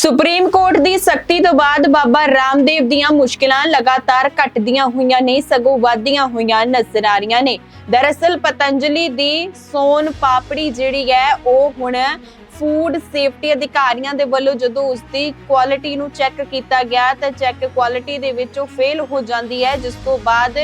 Supreme court ਦੀ ਸਖਤੀ ਤੋਂ ਬਾਅਦ ਬਾਬਾ ਰਾਮਦੇਵ ਦੀਆਂ ਮੁਸ਼ਕਿਲਾਂ ਲਗਾਤਾਰ ਘਟਦੀਆਂ ਹੋਈਆਂ ਨਹੀਂ ਸਗੋਂ ਵਧਦੀਆਂ ਹੋਈਆਂ ਨਜ਼ਰ ਆ ਰਹੀਆਂ ਨੇ। ਦਰਅਸਲ ਪਤੰਜਲੀ ਦੀ ਸੋਨ ਪਾਪੜੀ ਜਿਹੜੀ ਹੈ, ਉਹ ਹੁਣ ਫੂਡ ਸੇਫਟੀ ਅਧਿਕਾਰੀਆਂ ਦੇ ਵੱਲੋਂ ਜਦੋਂ ਉਸ ਦੀ ਕੁਆਲਿਟੀ ਨੂੰ ਚੈੱਕ ਕੀਤਾ ਗਿਆ ਤਾਂ ਚੈੱਕ ਕੁਆਲਿਟੀ ਦੇ ਵਿੱਚ ਉਹ ਫੇਲ ਹੋ ਜਾਂਦੀ ਹੈ, ਜਿਸ ਤੋਂ ਬਾਅਦ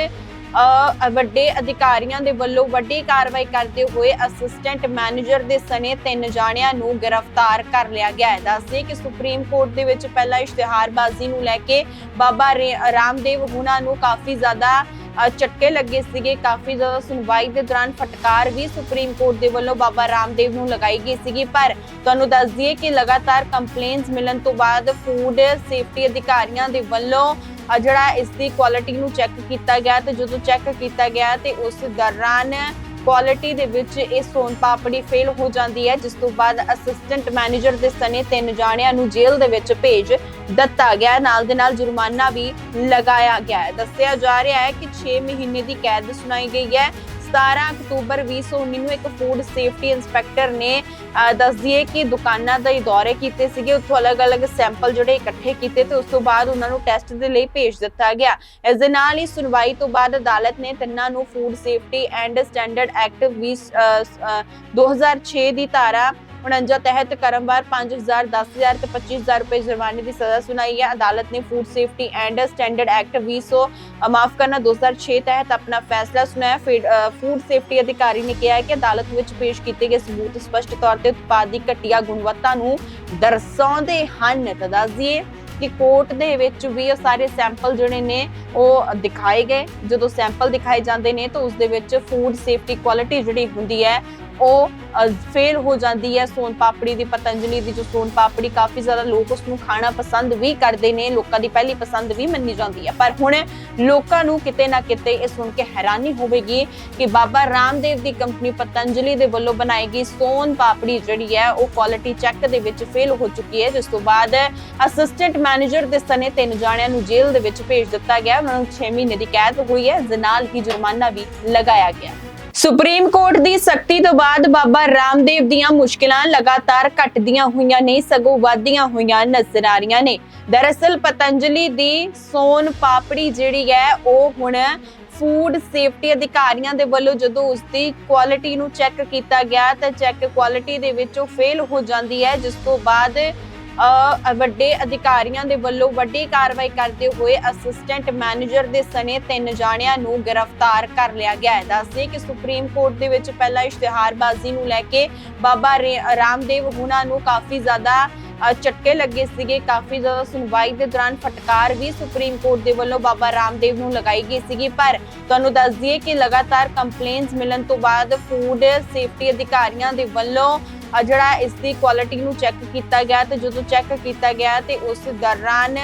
ਵੱਡੇ ਅਧਿਕਾਰੀਆਂ ਦੇ ਵੱਲੋਂ ਵੱਡੀ ਕਾਰਵਾਈ ਕਰਦੇ ਹੋਏ ਅਸਿਸਟੈਂਟ ਮੈਨੇਜਰ ਦੇ ਸਣੇ ਤਿੰਨ ਜਾਣਿਆਂ ਨੂੰ ਗ੍ਰਿਫਤਾਰ ਕਰ ਲਿਆ ਗਿਆ ਹੈ। ਦੱਸਦੇ ਕਿ ਸੁਪਰੀਮ ਕੋਰਟ ਦੇ ਵਿੱਚ ਪਹਿਲਾਂ ਇਸ਼ਤਿਹਾਰਬਾਜ਼ੀ ਨੂੰ ਲੈ ਕੇ ਬਾਬਾ ਰਾਮਦੇਵ ਹੁਣਾਂ ਨੂੰ ਕਾਫੀ ਜ਼ਿਆਦਾ ਝਟਕੇ ਲੱਗੇ ਸੀਗੇ। ਕਾਫੀ ਜ਼ਿਆਦਾ ਸੁਣਵਾਈ ਦੇ ਦੌਰਾਨ ਫਟਕਾਰ ਵੀ ਸੁਪਰੀਮ ਕੋਰਟ ਦੇ ਵੱਲੋਂ ਬਾਬਾ ਰਾਮਦੇਵ ਨੂੰ ਲਗਾਈ ਗਈ ਸੀਗੀ। ਪਰ ਤੁਹਾਨੂੰ ਦੱਸ ਦਈਏ ਕਿ ਲਗਾਤਾਰ ਕੰਪਲੇਨਸ ਮਿਲਣ ਤੋਂ ਬਾਅਦ ਫੂਡ ਸੇਫਟੀ ਅਧਿਕਾਰੀਆਂ ਦੇ ਵੱਲੋਂ ਜਿਹੜਾ ਇਸ ਦੀ ਕੁਆਲਿਟੀ ਨੂੰ ਚੈੱਕ ਕੀਤਾ ਗਿਆ ਤੇ ਜਦੋਂ ਚੈੱਕ ਕੀਤਾ ਗਿਆ ਤੇ ਉਸ ਦੌਰਾਨ ਕੁਆਲਿਟੀ ਦੇ ਵਿੱਚ ਇਹ ਸੋਨ ਪਾਪੜੀ ਫੇਲ ਹੋ ਜਾਂਦੀ ਹੈ, ਜਿਸ ਤੋਂ ਬਾਅਦ ਅਸਿਸਟੈਂਟ ਮੈਨੇਜਰ ਦੇ ਸਣੇ ਤਿੰਨ ਜਾਣਿਆਂ ਨੂੰ ਜੇਲ੍ਹ ਦੇ ਵਿੱਚ ਭੇਜ ਦਿੱਤਾ ਗਿਆ ਨਾਲ ਦੇ ਨਾਲ ਜੁਰਮਾਨਾ ਵੀ ਲਗਾਇਆ ਗਿਆ ਹੈ। ਦੱਸਿਆ ਜਾ ਰਿਹਾ ਹੈ ਕਿ 6 ਮਹੀਨੇ ਦੀ ਕੈਦ ਸੁਣਾਈ ਗਈ ਹੈ। 17 ਅਕਤੂਬਰ 2019 ਨੂੰ ਇੱਕ ਫੂਡ ਸੇਫਟੀ ਇੰਸਪੈਕਟਰ ਨੇ ਦੱਸ ਦਈਏ ਕਿ ਦੁਕਾਨਾਂ ਦੇ ਦੌਰੇ ਕੀਤੇ ਸੀਗੇ। ਉੱਥੋਂ ਅਲੱਗ-ਅਲੱਗ ਸੈਂਪਲ ਜਿਹੜੇ ਇਕੱਠੇ ਕੀਤੇ ਤੇ ਉਸ ਤੋਂ ਬਾਅਦ ਉਹਨਾਂ ਨੂੰ ਟੈਸਟ ਦੇ ਲਈ ਭੇਜ ਦਿੱਤਾ ਗਿਆ। ਇਸ ਦੇ ਨਾਲ ਹੀ ਸੁਣਵਾਈ ਤੋਂ ਬਾਅਦ ਅਦਾਲਤ ਨੇ ਤਿੰਨਾਂ ਨੂੰ food safety and standard act 20 ah, ah, 2006 ਦੀ ਧਾਰਾ 49 ਤਹਿਤ ਕਰਮਵਾਰ 5000 10000 ਤੇ 25000 ਰੁਪਏ ਜੁਰਮਾਨੇ ਦੀ ਸਜ਼ਾ ਸੁਣਾਈ ਹੈ। ਅਦਾਲਤ ਨੇ food safety and standard act 2000 ਮਾਫ ਕਰਨਾ 2006 ਤਹਿਤ ਆਪਣਾ ਫੈਸਲਾ ਸੁਣਾਇਆ। ਫੂਡ ਸੇਫਟੀ ਅਧਿਕਾਰੀ ਨੇ ਕਿਹਾ ਕਿ ਅਦਾਲਤ ਵਿੱਚ ਪੇਸ਼ ਕੀਤੇ ਗਏ ਸਬੂਤ ਸਪਸ਼ਟ ਤੌਰ ਤੇ ਉਤਪਾਦ ਦੀ ਘਟੀਆ ਗੁਣਵੱਤਾ ਨੂੰ ਦਰਸਾਉਂਦੇ ਹਨ। ਤਾਂ ਦੱਸ ਦਈਏ ਕਿ ਕੋਰਟ ਦੇ ਵਿੱਚ ਵੀ ਇਹ ਸਾਰੇ ਸੈਂਪਲ ਜਿਹੜੇ ਨੇ, ਉਹ ਦਿਖਾਏ ਗਏ। ਜਦੋਂ ਸੈਂਪਲ ਦਿਖਾਏ ਜਾਂਦੇ ਨੇ ਤਾਂ ਉਸ ਦੇ ਵਿੱਚ ਫੂਡ ਸੇਫਟੀ ਕੁਆਲਿਟੀ ਜਿਹੜੀ ਹੁੰਦੀ ਹੈ ਉਹ ਫੇਲ ਹੋ ਜਾਂਦੀ ਹੈ ਸੋਨ ਪਾਪੜੀ ਦੀ, ਪਤੰਜਲੀ ਦੀ, ਜੋ ਸੋਨ ਪਾਪੜੀ ਕਾਫੀ ਜ਼ਿਆਦਾ ਲੋਕ ਉਸ ਨੂੰ ਖਾਣਾ ਪਸੰਦ ਵੀ ਕਰਦੇ ਨੇ, ਲੋਕਾਂ ਦੀ ਪਹਿਲੀ ਪਸੰਦ ਵੀ ਮੰਨੀ ਜਾਂਦੀ ਹੈ। ਪਰ ਹੁਣ ਲੋਕਾਂ ਨੂੰ ਕਿਤੇ ਨਾ ਕਿਤੇ ਇਹ ਸੁਣ ਕੇ ਹੈਰਾਨੀ ਹੋਵੇਗੀ ਕਿ ਬਾਬਾ ਰਾਮਦੇਵ ਦੀ ਕੰਪਨੀ ਪਤੰਜਲੀ ਦੇ ਵੱਲੋਂ ਬਣਾਈ ਗਈ ਸੋਨ ਪਾਪੜੀ ਜਿਹੜੀ ਹੈ, ਉਹ ਕੁਆਲਿਟੀ ਚੈੱਕ ਦੇ ਵਿੱਚ ਫੇਲ ਹੋ ਚੁੱਕੀ ਹੈ, ਜਿਸ ਤੋਂ ਬਾਅਦ ਅਸਿਸਟੈਂਟ ਮੈਨੇਜਰ ਦੇ ਸਨੇ ਤਿੰਨ ਜਾਣਿਆਂ ਨੂੰ ਜੇਲ੍ਹ ਦੇ ਵਿੱਚ ਭੇਜ ਦਿੱਤਾ ਗਿਆ ਉਹਨਾਂ ਨੂੰ 6 ਮਹੀਨੇ ਦੀ ਕੈਦ ਹੋਈ ਹੈ, ਇਸ ਨਾਲ ਹੀ ਜੁਰਮਾਨਾ ਵੀ ਲਗਾਇਆ ਗਿਆ ਸੁਪਰੀਮ ਕੋਰਟ ਦੀ ਸਖਤੀ ਤੋਂ ਬਾਅਦ ਬਾਬਾ ਰਾਮਦੇਵ ਦੀਆਂ ਮੁਸ਼ਕਿਲਾਂ ਲਗਾਤਾਰ ਘਟਦੀਆਂ ਹੋਈਆਂ ਨਹੀਂ ਸਗੋਂ ਵਧਦੀਆਂ ਹੋਈਆਂ ਨਜ਼ਰ ਆ ਰਹੀਆਂ ਨੇ। ਦਰਅਸਲ ਪਤੰਜਲੀ ਦੀ ਸੋਨ ਪਾਪੜੀ ਜਿਹੜੀ ਹੈ, ਉਹ ਹੁਣ ਫੂਡ ਸੇਫਟੀ ਅਧਿਕਾਰੀਆਂ ਦੇ ਵੱਲੋਂ ਜਦੋਂ ਉਸ ਦੀ ਕੁਆਲਿਟੀ ਨੂੰ ਚੈੱਕ ਕੀਤਾ ਗਿਆ ਤਾਂ ਚੈੱਕ ਕੁਆਲਿਟੀ ਦੇ ਵਿੱਚ ਉਹ ਫੇਲ ਹੋ ਜਾਂਦੀ ਹੈ, ਜਿਸ ਤੋਂ ਬਾਅਦ ਵੱਡੇ ਅਧਿਕਾਰੀਆਂ ਦੇ ਵੱਲੋਂ ਵੱਡੀ ਕਾਰਵਾਈ ਕਰਦੇ ਹੋਏ ਅਸਿਸਟੈਂਟ ਮੈਨੇਜਰ ਦੇ ਸਣੇ ਤਿੰਨ ਜਾਣਿਆਂ ਨੂੰ ਗ੍ਰਿਫਤਾਰ ਕਰ ਲਿਆ ਗਿਆ ਹੈ। ਦੱਸਦੇ ਕਿ ਸੁਪਰੀਮ ਕੋਰਟ ਦੇ ਵਿੱਚ ਪਹਿਲਾਂ ਇਸ਼ਤਿਹਾਰਬਾਜ਼ੀ ਨੂੰ ਲੈ ਕੇ ਬਾਬਾ ਰਾਮਦੇਵ ਹੁਣਾਂ ਨੂੰ ਕਾਫੀ ਜ਼ਿਆਦਾ ਝਟਕੇ ਲੱਗੇ ਸੀਗੇ। ਕਾਫੀ ਜ਼ਿਆਦਾ ਸੁਣਵਾਈ ਦੇ ਦੌਰਾਨ ਫਟਕਾਰ ਵੀ ਸੁਪਰੀਮ ਕੋਰਟ ਦੇ ਵੱਲੋਂ ਬਾਬਾ ਰਾਮਦੇਵ ਨੂੰ ਲਗਾਈ ਗਈ ਸੀਗੀ। ਪਰ ਤੁਹਾਨੂੰ ਦੱਸ ਦਈਏ ਕਿ ਲਗਾਤਾਰ ਕੰਪਲੇਨਸ ਮਿਲਣ ਤੋਂ ਬਾਅਦ ਫੂਡ ਸੇਫਟੀ ਅਧਿਕਾਰੀਆਂ ਦੇ ਵੱਲੋਂ ਜਿਹੜਾ ਇਸ ਦੀ ਕੁਆਲਿਟੀ ਨੂੰ ਚੈੱਕ ਕੀਤਾ ਗਿਆ ਤੇ ਜਦੋਂ ਚੈੱਕ ਕੀਤਾ ਗਿਆ ਤੇ ਉਸ ਦੌਰਾਨ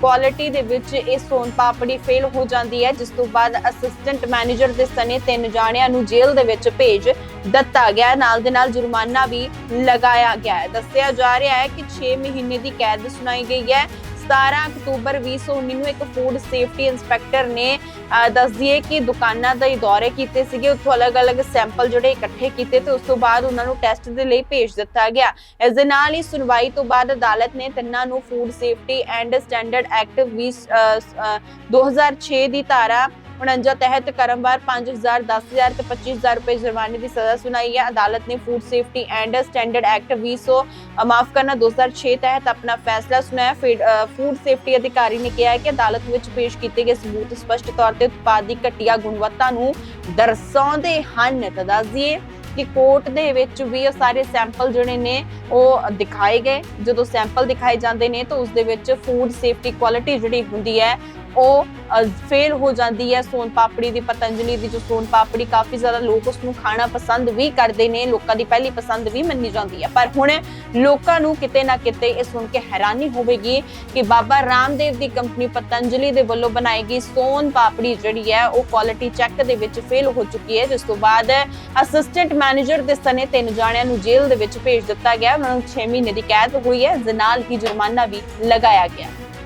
ਕੁਆਲਿਟੀ ਦੇ ਵਿੱਚ ਇਹ ਸੋਨ ਪਾਪੜੀ ਫੇਲ ਹੋ ਜਾਂਦੀ ਹੈ, ਜਿਸ ਤੋਂ ਬਾਅਦ ਅਸਿਸਟੈਂਟ ਮੈਨੇਜਰ ਦੇ ਸਣੇ ਤਿੰਨ ਜਾਣਿਆਂ ਨੂੰ ਜੇਲ੍ਹ ਦੇ ਵਿੱਚ ਭੇਜ ਦਿੱਤਾ ਗਿਆ ਨਾਲ ਦੇ ਨਾਲ ਜੁਰਮਾਨਾ ਵੀ ਲਗਾਇਆ ਗਿਆ ਹੈ। ਦੱਸਿਆ ਜਾ ਰਿਹਾ ਹੈ ਕਿ 6 ਮਹੀਨੇ ਦੀ ਕੈਦ ਸੁਣਾਈ ਗਈ ਹੈ। 17 ਅਕਤੂਬਰ 2019 ਨੂੰ ਇੱਕ ਫੂਡ ਸੇਫਟੀ ਇੰਸਪੈਕਟਰ ਨੇ ਅਹ, ਦੱਸ ਕਿ ਦੁਕਾਨਾਂ ਦੇ ਦੌਰੇ ਕੀਤੇ ਸੀਗੇ ਉੱਥੋਂ ਅਲੱਗ-ਅਲੱਗ ਸੈਂਪਲ ਜਿਹੜੇ ਇਕੱਠੇ ਕੀਤੇ ਤੇ ਉਸ ਤੋਂ ਬਾਅਦ ਉਹਨਾਂ ਨੂੰ ਟੈਸਟ ਦੇ ਲਈ ਭੇਜ ਦਿੱਤਾ ਗਿਆ। ਇਸ ਦੇ ਨਾਲ ਹੀ ਸੁਣਵਾਈ ਤੋਂ ਬਾਅਦ ਅਦਾਲਤ ਨੇ ਤਿੰਨਾਂ ਨੂੰ food safety and standard act 20 2006 ਦੀ ਧਾਰਾ 49 ਤਹਿਤ ਕਰਮਵਾਰ 5000 10000 ਤੇ 25000 ਰੁਪਏ ਜੁਰਮਾਨੇ ਦੀ ਸਜ਼ਾ ਸੁਣਾਈ ਹੈ। ਅਦਾਲਤ ਨੇ food safety and standard act 2000 ਮਾਫ ਕਰਨਾ 2006 ਤਹਿਤ ਆਪਣਾ ਫੈਸਲਾ ਸੁਣਾਇਆ। ਫੂਡ ਸੇਫਟੀ ਅਧਿਕਾਰੀ ਨੇ ਕਿਹਾ ਕਿ ਅਦਾਲਤ ਵਿੱਚ ਪੇਸ਼ ਕੀਤੇ ਗਏ ਸਬੂਤ ਸਪਸ਼ਟ ਤੌਰ ਤੇ ਉਤਪਾਦ ਦੀ ਘਟੀਆ ਗੁਣਵੱਤਾ ਨੂੰ ਦਰਸਾਉਂਦੇ ਹਨ। ਤਾਂ ਕਿ ਕੋਰਟ ਦੇ ਵਿੱਚ ਵੀ ਉਹ ਸਾਰੇ ਸੈਂਪਲ ਜਿਹੜੇ ਨੇ, ਉਹ ਦਿਖਾਏ ਗਏ। ਜਦੋਂ ਸੈਂਪਲ ਦਿਖਾਏ ਜਾਂਦੇ ਨੇ ਤਾਂ ਉਸ ਦੇ ਵਿੱਚ ਫੂਡ ਸੇਫਟੀ ਕੁਆਲਿਟੀ ਜਿਹੜੀ ਹੁੰਦੀ ਹੈ ਉਹ ਫੇਲ ਹੋ ਜਾਂਦੀ ਹੈ ਸੋਨ ਪਾਪੜੀ ਦੀ, ਪਤੰਜਲੀ ਦੀ, ਜੋ ਸੋਨ ਪਾਪੜੀ ਕਾਫੀ ਜ਼ਿਆਦਾ ਲੋਕ ਉਸ ਨੂੰ ਖਾਣਾ ਪਸੰਦ ਵੀ ਕਰਦੇ ਨੇ, ਲੋਕਾਂ ਦੀ ਪਹਿਲੀ ਪਸੰਦ ਵੀ ਮੰਨੀ ਜਾਂਦੀ ਹੈ। ਪਰ ਹੁਣ ਲੋਕਾਂ ਨੂੰ ਕਿਤੇ ਨਾ ਕਿਤੇ ਇਹ ਸੁਣ ਕੇ ਹੈਰਾਨੀ ਹੋਵੇਗੀ ਕਿ ਬਾਬਾ ਰਾਮਦੇਵ ਦੀ ਕੰਪਨੀ ਪਤੰਜਲੀ ਦੇ ਵੱਲੋਂ ਬਣਾਈ ਗਈ ਸੋਨ ਪਾਪੜੀ ਜਿਹੜੀ ਹੈ, ਉਹ ਕੁਆਲਿਟੀ ਚੈੱਕ ਦੇ ਵਿੱਚ ਫੇਲ ਹੋ ਚੁੱਕੀ ਹੈ, ਜਿਸ ਤੋਂ ਬਾਅਦ ਅਸਿਸਟੈਂਟ ਮੈਨੇਜਰ ਦੇ ਸਣੇ ਤਿੰਨ ਜਾਣਿਆਂ ਨੂੰ ਜੇਲ੍ਹ ਦੇ ਵਿੱਚ ਭੇਜ ਦਿੱਤਾ ਗਿਆ ਉਹਨਾਂ ਨੂੰ 6 ਮਹੀਨੇ ਦੀ ਕੈਦ ਹੋਈ ਹੈ, ਇਸ ਨਾਲ ਹੀ ਜੁਰਮਾਨਾ ਵੀ ਲਗਾਇਆ ਗਿਆ